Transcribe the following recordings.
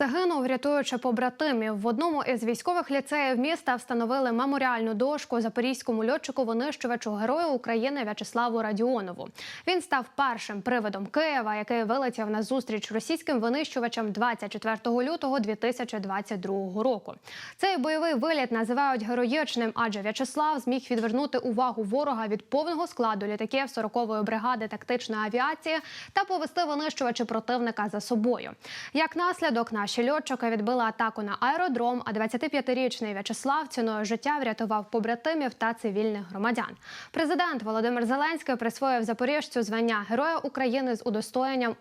Загинув, рятуючи побратимів. В одному із військових ліцеїв міста встановили меморіальну дошку запорізькому льотчику-винищувачу Герою України В'ячеславу Радіонову. Він став першим привидом Києва, який вилетів на зустріч російським винищувачам 24 лютого 2022 року. Цей бойовий виліт називають героїчним, адже В'ячеслав зміг відвернути увагу ворога від повного складу літаків 40-ї бригади тактичної авіації та повести винищувачі противника за собою. Як наслідок, наші льотчики відбили атаку на аеродром. А 25-річний В'ячеслав ціною життя врятував побратимів та цивільних громадян. Президент Володимир Зеленський присвоїв запоріжцю звання Героя України з удостоєнням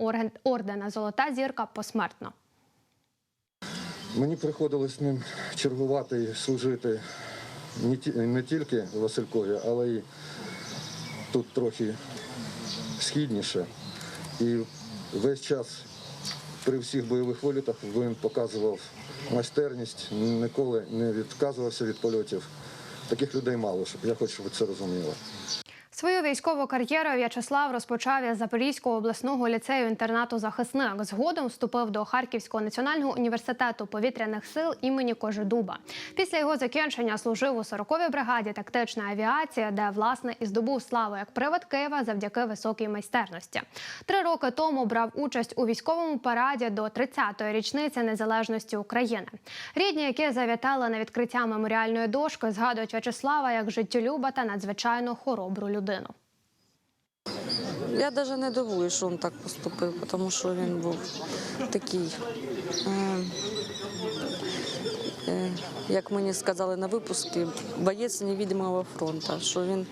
ордена Золота зірка посмертно. Мені приходилось ним чергувати і служити не, тільки Василькові, але й тут трохи східніше. І весь час при всіх бойових вилітах він показував майстерність, ніколи не відказувався від польотів. Таких людей мало, щоб я хочу, щоб ви це розуміли. Свою військову кар'єру В'ячеслав розпочав із Запорізького обласного ліцею інтернату захисник. Згодом вступив до Харківського національного університету повітряних сил імені Кожедуба. Після його закінчення служив у 40-й бригаді тактичної авіації, де власне і здобув славу як привид Києва завдяки високій майстерності. Три роки тому брав участь у військовому параді до 30-ї річниці незалежності України. Рідні, які завітали на відкриття меморіальної дошки, згадують В'ячеслава як життєлюба та надзвичайно хоробру людину. Я навіть не дивуюсь, що він так поступив, тому що він був такий, е, е, як мені сказали на випуску, боєць невидимого фронту, що він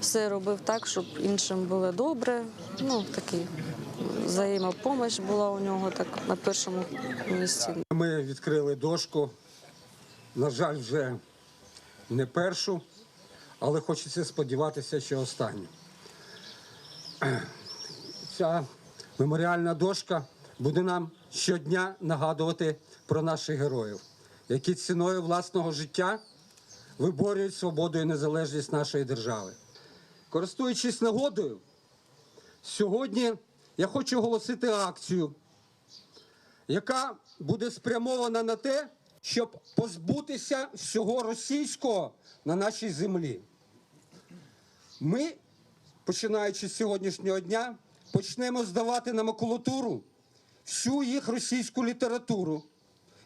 все робив так, щоб іншим було добре. Ну, такий взаємопомощь була у нього так на першому місці. Ми відкрили дошку. На жаль, вже не першу, але хочеться сподіватися, що останню. Ця меморіальна дошка буде нам щодня нагадувати про наших героїв, які ціною власного життя виборюють свободу і незалежність нашої держави. Користуючись нагодою, сьогодні я хочу оголосити акцію яка буде спрямована на те, щоб позбутися всього російського на нашій землі. Ми, починаючи з сьогоднішнього дня, почнемо здавати на макулатуру всю їх російську літературу,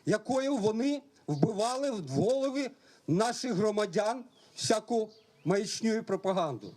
якою вони вбивали в голови наших громадян всяку маячню і пропаганду.